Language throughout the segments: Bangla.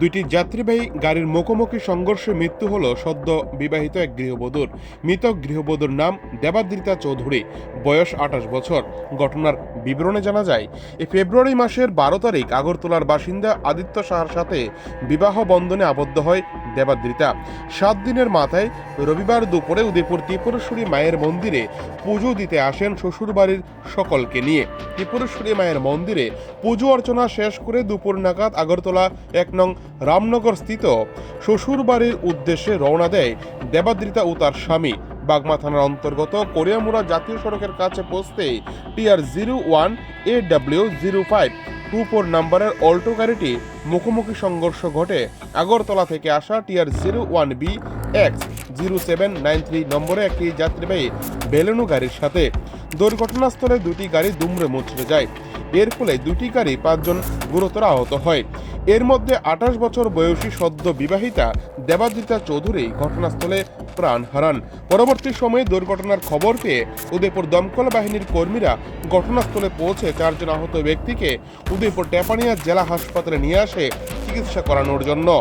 দুইটি যাত্রীবাহী গাড়ির মুখোমুখি সংঘর্ষে মৃত্যু হল সদ্য বিবাহিত এক গৃহবধূর। মৃত গৃহবধূর নাম দেবাদ্রিতা চৌধুরী, বয়স আঠাশ বছর। ঘটনার বিবরণে জানা যায় এই ফেব্রুয়ারি মাসের বারো তারিখ আগরতলার বাসিন্দা আদিত্য সাহার সাথে বিবাহ বন্ধনে আবদ্ধ হয় দেবাদ্রিতা। সাত দিনের মাথায় রবিবার দুপুরে উদয়পুর ত্রিপুরেশ্বরী মায়ের মন্দিরে পুজো দিতে আসেন শ্বশুরবাড়ির সকলকে নিয়ে। ত্রিপুরেশ্বরী মায়ের মন্দিরে পুজো অর্চনা শেষ করে দুপুর নাগাদ আগরতলা এক নং রামনগর স্থিত শ্বশুরবাড়ির উদ্দেশ্যে রওনা দেয় দেবাদ্রিতা ও তার স্বামী। বাগমা থানার অন্তর্গত কোরিয়ামুড়া জাতীয় সড়কের কাছে পৌঁছতেই TR zero one A W zero five two four নাম্বারের অল্টো গাড়িটি মুখোমুখি সংঘর্ষ ঘটে। আগরতলা থেকে আসা TR zero one B X zero seven nine three নম্বরে একটি যাত্রীবাহী বেলেনো গাড়ির সাথে দুর্ঘটনাস্থলে দুটি গাড়ি দুমড়ে মুচড়ে যায়। এর ফলে দুটি গাড়ি পাঁচজন গুরুতর আহত হয়। এর মধ্যে আঠাশ বছর বয়সী সদ্য বিবাহিতা দেবাদ্রিতা চৌধুরী ঘটনাস্থলে প্রাণ হারান। পরবর্তী সময়ে দুর্ঘটনার খবর পেয়ে উদয়পুর দমকল বাহিনীর কর্মীরা ঘটনাস্থলে পৌঁছে চারজন আহত ব্যক্তিকে উদয়পুর টেপানিয়া জেলা হাসপাতালে নিয়ে আসে চিকিৎসা করানোর জন্য।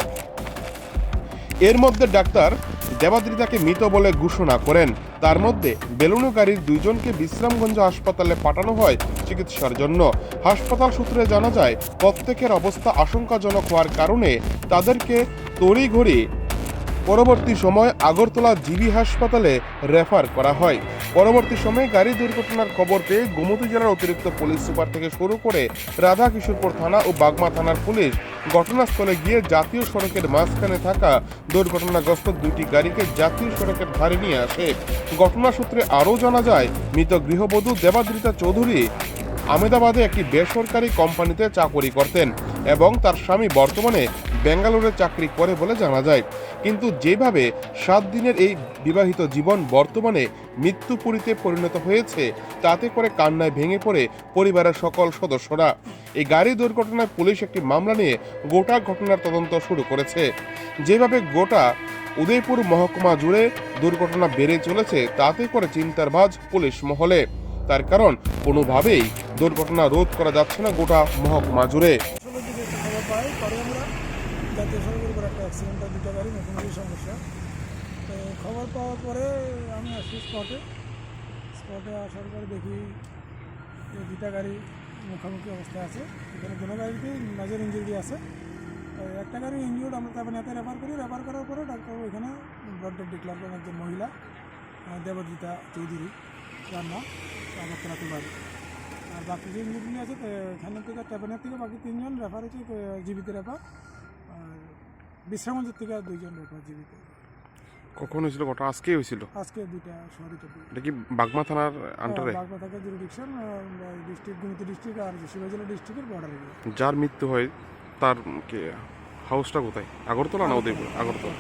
এর মধ্যে ডাক্তার দেবাদ্রিতাকে মৃত বলে ঘোষণা করেন। তার মধ্যে বেলুনকারীর দুইজনকে বিশ্রামগঞ্জ হাসপাতালে পাঠানো হয় চিকিৎসার জন্য। হাসপাতাল সূত্রে জানা যায়, প্রত্যেকের অবস্থা আশঙ্কাজনক হওয়ার কারণে তাদেরকে তড়িঘড়ি পরবর্তী সময় আগরতলা জিবি হাসপাতালে রেফার করা হয়। পরবর্তী সময়ে গাড়ি দুর্ঘটনার খবর পেয়ে গোমতী জেলার অতিরিক্ত পুলিশ সুপার থেকে শুরু করে রাধা কিশোরপুর থানা ও বাগমা থানার পুলিশ ঘটনাস্থলে গিয়ে জাতীয় সড়কের মাঝখানে থাকা দুর্ঘটনাগ্রস্ত দুইটি গাড়িকে জাতীয় সড়কের ধারে নিয়ে আসে। ঘটনা সূত্রে আরও জানা যায়, মৃত গৃহবধূ দেবাদ্রিতা চৌধুরী আমেদাবাদে একটি বেসরকারি কোম্পানিতে চাকরি করতেন এবং তার স্বামী বর্তমানে বেঙ্গালুরে চাকরি করে বলে জানা যায়। কিন্তু যেভাবে সাত দিনের এই বিবাহিত জীবন বর্তমানে মৃত্যুপুরীতে পরিণত হয়েছে, তাতে করে কান্নায় ভেঙে পড়ে পরিবারের সকল সদস্যরা। এই গাড়ি দুর্ঘটনায় পুলিশ একটি মামলা নিয়ে গোটা ঘটনার তদন্ত শুরু করেছে। যেভাবে গোটা উদয়পুর মহকুমা জুড়ে দুর্ঘটনা বেড়ে চলেছে, তাতে করে চিন্তার ভাজ পুলিশ মহলে। তার কারণ কোনোভাবেই দুর্ঘটনা রোধ করা যাচ্ছে না গোটা মহকুমা জুড়ে। জাতীয় একটা অ্যাক্সিডেন্ট সমস্যা তো খবর পাওয়ার পরে আমি আসি স্পটে স্পটে আসার পরে দেখি দুটা গাড়ি মুখোমুখি অবস্থায় আছে। এখানে দুটো গাড়িতেই মেজর ইঞ্জুরি আছে। একটা গাড়ি ইঞ্জুর্ড আমরা তারপরে নেতে রেফার করি রেফার করার পরে ডাক্তারবাবু এখানে ব্লাড ডিক্লার করেন একজন মহিলা দেবজিতা চৌধুরী। যার নাম আগরতলাতে বাড়ি আর বাকি যে ইঞ্জিনগুলি আছে তো এখানে থেকে ট্যাপেনের থেকে বাকি তিনজন রেফার হচ্ছে জীবিত রেফার। আর বিশ্রামঞ্জের থেকে দুইজন রেফার জীবিত। কখন হয়েছিল? ঘটনা আজকেই হয়েছিল? আজকে দুইটা শহরে চলে এটা কি বাগমা থানার আন্ডারে? বাগবা থাকে জুরিডিকশন ডিস্ট্রিক্ট গুমতি ডিস্ট্রিক্ট আর শিবাই জেলা ডিস্ট্রিক্টের বর্ডারে যার মৃত্যু হয় তার কে হাউসটা কোথায়? আগরতলা না উদয়পুর? আগরতলা।